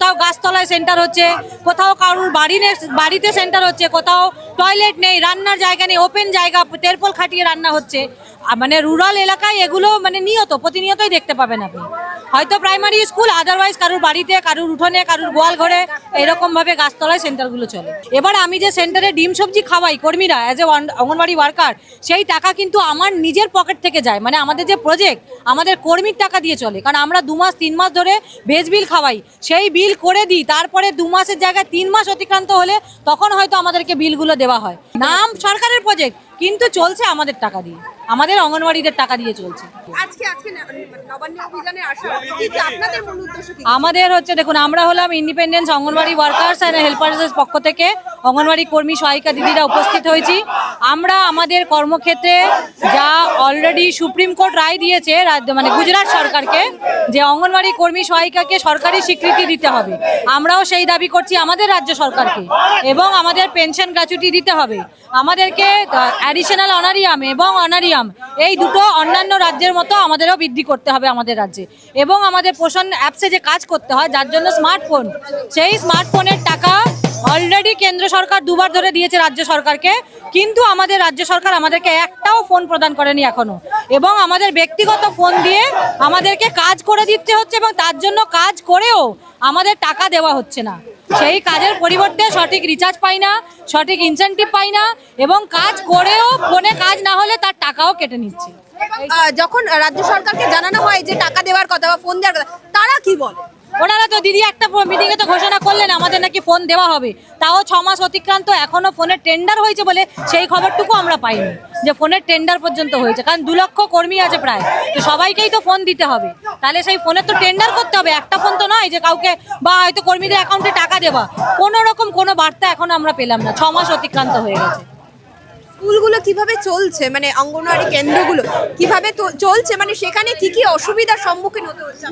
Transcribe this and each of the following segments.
কোথাও গাছতলায় সেন্টার হচ্ছে, কোথাও কারোর বাড়ি বাড়িতে সেন্টার হচ্ছে, কোথাও টয়লেট নেই, রান্নার জায়গা নেই ওপেন জায়গা, তেরপল খাটিয়ে রান্না হচ্ছে। মানে রুরাল এলাকায় এগুলো মানে নিয়ত, প্রতিনিয়তই দেখতে পাবেন আপনি। হয়তো প্রাইমারি স্কুল আদারওয়াইজ কারুর বাড়িতে, কারুর উঠোনে, কারুর গোয়াল ঘরে এরকমভাবে গাছতলায় সেন্টারগুলো চলে। এবার আমি যে সেন্টারে ডিম সবজি খাওয়াই, কর্মীরা অ্যাজ এ অঙ্গনবাড়ি ওয়ার্কার সেই টাকা কিন্তু আমার নিজের পকেট থেকে যায়। মানে আমাদের যে প্রজেক্ট আমাদের কর্মীর টাকা দিয়ে চলে। কারণ আমরা দু মাস, তিন মাস ধরে ভেজ বিল খাওয়াই। সেই বিল করে দিই, তারপরে দু মাসের জায়গায় তিন মাস অতিক্রান্ত হলে তখন হয়তো আমাদেরকে বিলগুলো দেওয়া হয়। নাম সরকারের প্রজেক্ট কিন্তু চলছে আমাদের টাকা দিয়ে। আমাদের অঙ্গনওয়াড়িদের টাকা দিয়ে চলছে। আজকে আজকে নবান্ন অভিযানে আসা কি কি আপনাদের মূল উদ্দেশ্য কি? আমাদের হচ্ছে দেখুন আমরা হলাম ইন্ডিপেন্ডেন্স অঙ্গনওয়াড়ি ওয়ার্কার্স অ্যান্ড হেল্পার্সের পক্ষ থেকে। অঙ্গনওয়াড়ি কর্মী সহায়িকা দিদিরা উপস্থিত হয়েছি। আমরা আমাদের কর্মক্ষেত্রে যা অলরেডি সুপ্রিম কোর্ট রায় দিয়েছে রাজ্য- মানে গুজরাট সরকারকে যে অঙ্গনওয়াড়ি কর্মী সহায়িকাকে সরকারি স্বীকৃতি দিতে হবে। আমরাও সেই দাবি করছি আমাদের রাজ্য সরকারকে এবং আমাদের পেনশন গ্র্যাচুইটি দিতে হবে। আমাদেরকে অ্যাডিশনাল অনারিয়াম এবং অনারিয়াম এই দুটো অন্যান্য রাজ্যের মতো আমাদেরও বৃদ্ধি করতে হবে আমাদের রাজ্যে। এবং আমাদের পোষণ অ্যাপসে যে কাজ করতে হয়, যার জন্য স্মার্টফোন, সেই স্মার্টফোনের টাকা অলরেডি কেন্দ্র সরকার দুবার ধরে দিয়েছে রাজ্য সরকারকে, কিন্তু আমাদের রাজ্য সরকার আমাদেরকে একটাও ফোন প্রদান করেনি এখনও। এবং আমাদের ব্যক্তিগত ফোন দিয়ে আমাদেরকে কাজ করে দিতে হচ্ছে এবং তার জন্য কাজ করেও আমাদের টাকা দেওয়া হচ্ছে না। সেই কাজের পরিবর্তে সঠিক রিচার্জ পাই না সঠিক ইনসেন্টিভ পাই না এবং কাজ করেও ফোনে কাজ না হলে তার টাকাও কেটে নিচ্ছে। যখন রাজ্য সরকারকে জানানো হয় যে টাকা দেওয়ার কথা বা ফোন দেওয়ার কথা তারা কি বলে? ওনারা তো দিদি একটা মিটিংয়ে তো ঘোষণা করলেন আমাদের নাকি ফোন দেওয়া হবে। তাও ছ মাস অতিক্রান্ত এখনও ফোনের টেন্ডার হয়েছে বলে সেই খবরটুকু আমরা পাইনি। যে ফোনের টেন্ডার পর্যন্ত হয়েছে। কারণ দু লক্ষ কর্মী আছে প্রায়। তো সবাইকেই তো ফোন দিতে হবে। তাহলে সেই ফোনের তো টেন্ডার করতে হবে। একটা ফোন তো নয় যে কাউকে বা হয়তো কর্মীদের অ্যাকাউন্টে টাকা দেওয়া। কোনো রকম কোনো বার্তা এখন আমরা পেলাম না। ছ মাস অতিক্রান্ত হয়ে গেছে। স্কুলগুলো কীভাবে চলছে? মানে অঙ্গনওয়াড়ি কেন্দ্রগুলো কীভাবে চলছে? মানে সেখানে কি কি অসুবিধার সম্মুখীন হতে হচ্ছে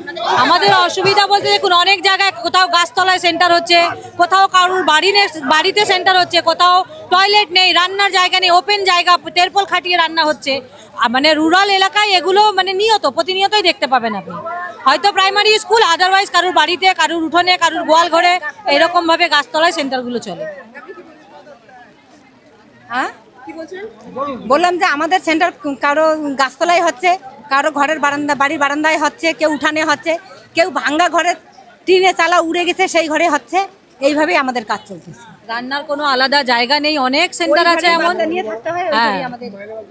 আমাদের অসুবিধা বলতে দেখুন, অনেক জায়গায় কোথাও গাছতলায় সেন্টার হচ্ছে, কোথাও কারোর বাড়ি বাড়িতে সেন্টার হচ্ছে, কোথাও টয়লেট নেই, রান্নার জায়গা নেই ওপেন জায়গা, তেরপল খাটিয়ে রান্না হচ্ছে। মানে রুরাল এলাকায় এগুলো মানে নিয়ত, প্রতিনিয়তই দেখতে পাবেন আপনি। হয়তো প্রাইমারি স্কুল আদারওয়াইজ কারোর বাড়িতে, কারোর উঠোনে, কারোর গোয়াল ঘরে এরকমভাবে গাছতলায় সেন্টারগুলো চলে। হ্যাঁ? বললাম যে আমাদের সেন্টার কারও গাছতলায় হচ্ছে, কারও ঘরের বারান্দা, বাড়ির বারান্দায় হচ্ছে, কেউ উঠানে হচ্ছে, কেউ ভাঙ্গা ঘরে টিনে চালা উড়ে গেছে, সেই ঘরে হচ্ছে, এইভাবেই আমাদের কাজ চলতেছে। রান্নার কোনো আলাদা জায়গা নেই অনেক সেন্টার আছে এমন। হয়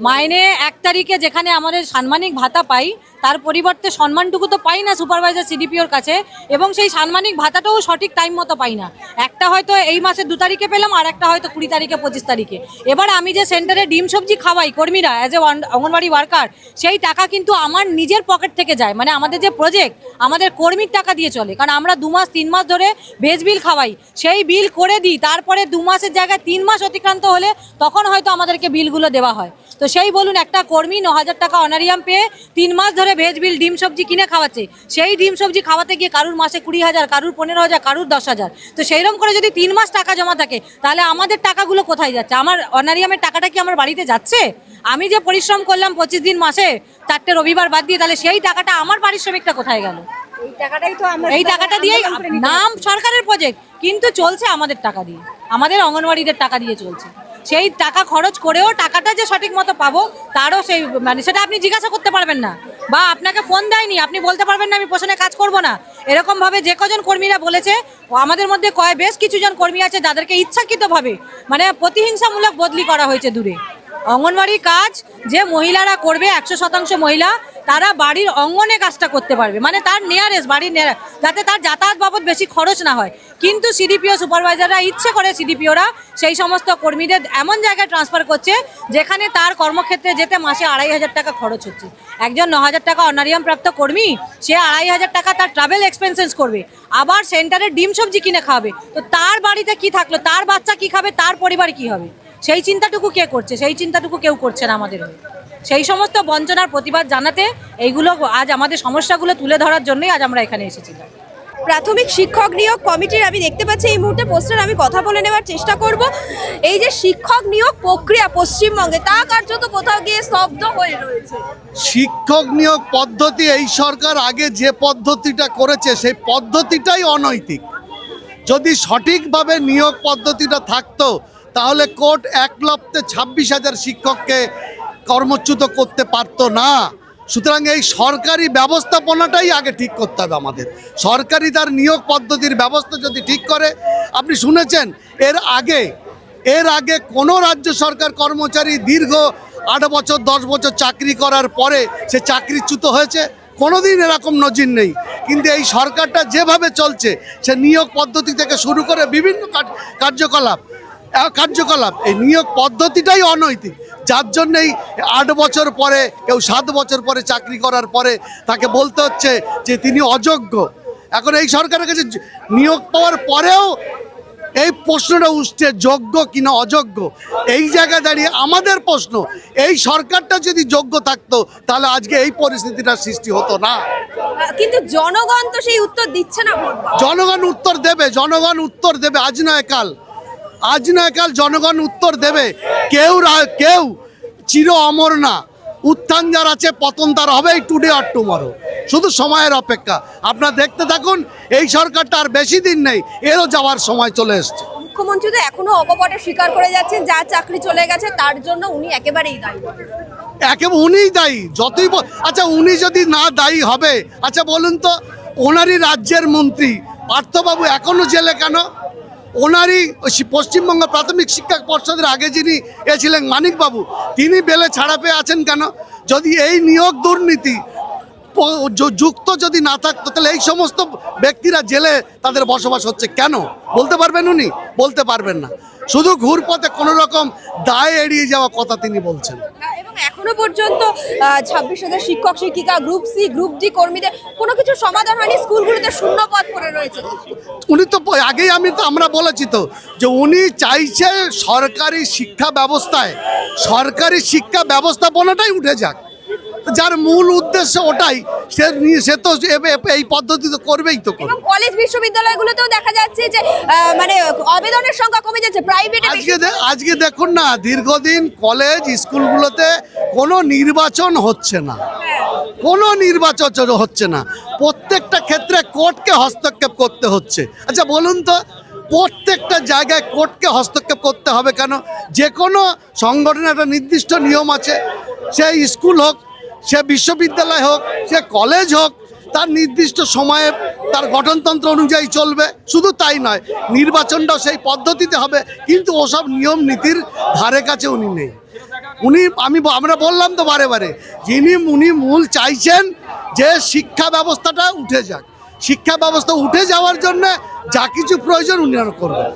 মাইনে এক তারিখে যেখানে আমাদের সাম্মানিক ভাতা পাই তার পরিবর্তে সম্মানটুকু তো পাই না সুপারভাইজার সিডিপিওর কাছে এবং সেই সাম্মানিক ভাতাটাও সঠিক টাইম মতো পাই না। একটা হয়তো এই মাসের দু তারিখে পেলাম আর একটা হয়তো কুড়ি তারিখে পঁচিশ তারিখে। এবার আমি যে সেন্টারে ডিম সবজি খাওয়াই কর্মীরা অ্যাজ এ অঙ্গনবাড়ি ওয়ার্কার সেই টাকা কিন্তু আমার নিজের পকেট থেকে যায়। মানে আমাদের যে প্রজেক্ট আমাদের কর্মীর টাকা দিয়ে চলে। কারণ আমরা দু মাস তিন মাস ধরে ভেজ বিল খাওয়াই। সেই বিল করে দিই তারপরে দু মাসের জায়গায় তিন মাস অতিক্রান্ত হলে তখন হয়তো আমাদেরকে বিলগুলো দেওয়া হয়। তো সেই বলুন একটা কর্মী ন হাজার টাকা অনারিয়াম পেয়ে তিন মাস ধরে ভেজ বিল ডিম সবজি কিনে খাওয়াচ্ছে। সেই ডিম সবজি খাওয়াতে গিয়ে কারুর মাসে কুড়ি হাজার কারুর পনেরো হাজার কারুর দশ হাজার। তো সেইরকম করে যদি তিন মাস টাকা জমা থাকে তাহলে আমাদের টাকাগুলো কোথায় যাচ্ছে? আমার অনারিয়ামের টাকাটা কি আমার বাড়িতে যাচ্ছে? আমি যে পরিশ্রম করলাম পঁচিশ দিন মাসে চারটে রবিবার বাদ দিয়ে তাহলে সেই টাকাটা আমার পারিশ্রমিকটা কোথায় গেল? এই টাকাটাই তো এই টাকাটা দিয়েই নাম সরকারের প্রজেক্ট কিন্তু চলছে আমাদের টাকা দিয়ে। আমাদের অঙ্গনওয়াড়িদের টাকা দিয়ে চলছে। সেই টাকা খরচ করেও টাকাটা যে সঠিক মতো পাবো, তারও সেই মানে সেটা আপনি জিজ্ঞাসা করতে পারবেন না। বা আপনাকে ফোন দেয়নি, আপনি বলতে পারবেন না, আমি পোষণে কাজ করব না। এরকমভাবে যে কজন কর্মীরা বলেছে আমাদের মধ্যে কয় বেশ কিছুজন কর্মী আছে যাদেরকে ইচ্ছাকৃতভাবে মানে প্রতিহিংসামূলক বদলি করা হয়েছে দূরে। অঙ্গনওয়াড়ি কাজ যে মহিলারা করবে, একশো শতাংশ মহিলা তারা বাড়ির অঙ্গনে কাজটা করতে পারবে। মানে তার নিয়ারেস্ট বাড়ির near- যাতে তার যাতায়াত বাবদ বেশি খরচ না হয়। কিন্তু সিডিপিও সুপারভাইজাররা ইচ্ছে করে সিডিপিওরা সেই সমস্ত কর্মীদের এমন জায়গায় ট্রান্সফার করছে, যেখানে তার কর্মক্ষেত্রে যেতে মাসে আড়াই হাজার টাকা খরচ হচ্ছে। একজন ন হাজার টাকা অনারিয়াম প্রাপ্ত কর্মী, সে আড়াই হাজার টাকা তার ট্রাভেল এক্সপেন্সেস করবে। আবার সেন্টারে ডিম সবজি কিনে খাবে তো তার বাড়িতে কি থাকল? তার বাচ্চা কি খাবে? তার পরিবার কি হবে? সেই চিন্তাটুকু কে করছে? সেই চিন্তাটুকু কেউ করছে না আমাদের। সেই সমস্ত বঞ্চনার প্রতিবাদ জানাতে এইগুলো আজ আমাদের সমস্যাগুলো তুলে ধরার জন্যই আজ আমরা এখানে এসেছিলাম। প্রাথমিক শিক্ষক নিয়োগ কমিটির আমি দেখতে পাচ্ছি এই মুহূর্তে পোস্টার আমি কথা বলে নেওয়ার চেষ্টা করব। এই যে শিক্ষক নিয়োগ প্রক্রিয়া পশ্চিমবঙ্গে তা কার্যত কোথাও গিয়ে স্তব্ধ হয়ে রয়েছে। শিক্ষক নিয়োগ পদ্ধতি এই সরকার আগে যে পদ্ধতিটা করেছে সেই পদ্ধতিটাই অনৈতিক। যদি সঠিকভাবে নিয়োগ পদ্ধতিটা থাকতো তাহলে কোর্ট এক লপ্তে ছাব্বিশ হাজার শিক্ষককে কর্মচ্যুত করতে পারতো না। সুতরাং এই সরকারি ব্যবস্থাপনাটাই আগে ঠিক করতে হবে আমাদের। সরকারি তার নিয়োগ পদ্ধতির ব্যবস্থা যদি ঠিক করে, আপনি শুনেছেন, এর আগে এর আগে কোনো রাজ্য সরকার কর্মচারী দীর্ঘ আট বছর, দশ বছর চাকরি করার পরে সে চাকরিচ্যুত হয়েছে। কোনোদিন এরকম নজির নেই। কিন্তু এই সরকারটা যেভাবে চলছে, সে নিয়োগ পদ্ধতি থেকে শুরু করে বিভিন্ন কার্যকলাপ কার্যকলাপ। এই নিয়োগ পদ্ধতিটাই অনৈতিক। যার জন্যেই আট বছর পরে কেউ সাত বছর পরে চাকরি করার পরে তাকে বলতে হচ্ছে যে তিনি অযোগ্য। এখন এই সরকারের কাছে নিয়োগ পাওয়ার পরেও এই প্রশ্নটা উঠছে যোগ্য কিনা অযোগ্য? এই জায়গায় দাঁড়িয়ে আমাদের প্রশ্ন এই সরকারটা যদি যোগ্য থাকতো তাহলে আজকে এই পরিস্থিতিটার সৃষ্টি হতো না। কিন্তু জনগণ তো সেই উত্তর দিচ্ছে না জনগণ উত্তর দেবে জনগণ উত্তর দেবে আজ নয় কাল। আজ নয় কাল জনগণ উত্তর দেবে। কেউ কেউ চির অমর না। উত্থান যার আছে পতন তার হবেই টুডে আর টুমরো শুধু সময়ের অপেক্ষা। আপনারা দেখতে থাকুন এই সরকারটা আর বেশি দিন নেই এরও যাওয়ার সময় চলে এসছে। মুখ্যমন্ত্রী তো এখনও অকপটে স্বীকার করে যাচ্ছেন যার চাকরি চলে গেছে তার জন্য উনি একেবারেই দায়ী। একেবারে উনিই দায়ী যতই আচ্ছা উনি যদি না দায়ী হবে আচ্ছা বলুন তো ওনারই রাজ্যের মন্ত্রী। পার্থবাবু এখনও জেলে কেন? ওনারই পশ্চিমবঙ্গ প্রাথমিক শিক্ষা পর্ষদের আগে যিনি এ ছিলেন মানিকবাবু, তিনি বেলে ছাড়া পেয়ে আছেন কেন? যদি এই নিয়োগ দুর্নীতি যুক্ত যদি না থাকতো, তাহলে এই সমস্ত ব্যক্তিরা জেলে তাদের বসবাস হচ্ছে কেন? বলতে পারবেন উনি? বলতে পারবেন না। শুধু ঘুরপথে কোনো রকম দায় এড়িয়ে যাওয়া কথা তিনি বলছেন। এখনও পর্যন্ত ছাব্বিশ হাজার শিক্ষক, শিক্ষিকা গ্রুপ সি গ্রুপ ডি কর্মীদের কোনো কিছু সমাধান হয়নি, স্কুলগুলিতে শূন্য পদ পড়ে রয়েছে। উনি তো আগেই আমি তো আমরা বলেছি তো, যে উনি চাইছে সরকারি শিক্ষা ব্যবস্থায়, সরকারি শিক্ষা ব্যবস্থাপনাটাই উঠে যাক। যার মূল উদ্দেশ্য ওটাই। সে সে তো এই পদ্ধতি তো করবেই তো করবে। কলেজ বিশ্ববিদ্যালয়গুলোতেও দেখা যাচ্ছে যে মানে আবেদনের সংখ্যা কমে যাচ্ছে প্রাইভেট আজকে আজকে দেখুন না দীর্ঘদিন কলেজ স্কুলগুলোতে কোনো নির্বাচন হচ্ছে না। কোনো নির্বাচন হচ্ছে না। প্রত্যেকটা ক্ষেত্রে কোর্টকে হস্তক্ষেপ করতে হচ্ছে। আচ্ছা বলুন তো প্রত্যেকটা জায়গায় কোর্টকে হস্তক্ষেপ করতে হবে কেন? যে কোনো সংগঠনের একটা নির্দিষ্ট নিয়ম আছে। সে স্কুল হোক সে বিশ্ববিদ্যালয় হোক, সে কলেজ হোক, তার নির্দিষ্ট সময়ে তার গঠনতন্ত্র অনুযায়ী চলবে। শুধু তাই নয়, নির্বাচনটাও সেই পদ্ধতিতে হবে, কিন্তু ওসব নিয়ম নীতির ধারে কাছে উনি নেই। উনি, আমি আমরা বললাম তো বারে বারে, যিনি, উনি মূল চাইছেন যে শিক্ষা ব্যবস্থাটা উঠে যাক। শিক্ষা ব্যবস্থা উঠে যাওয়ার জন্য যা কিছু প্রয়োজন উনি করবেন।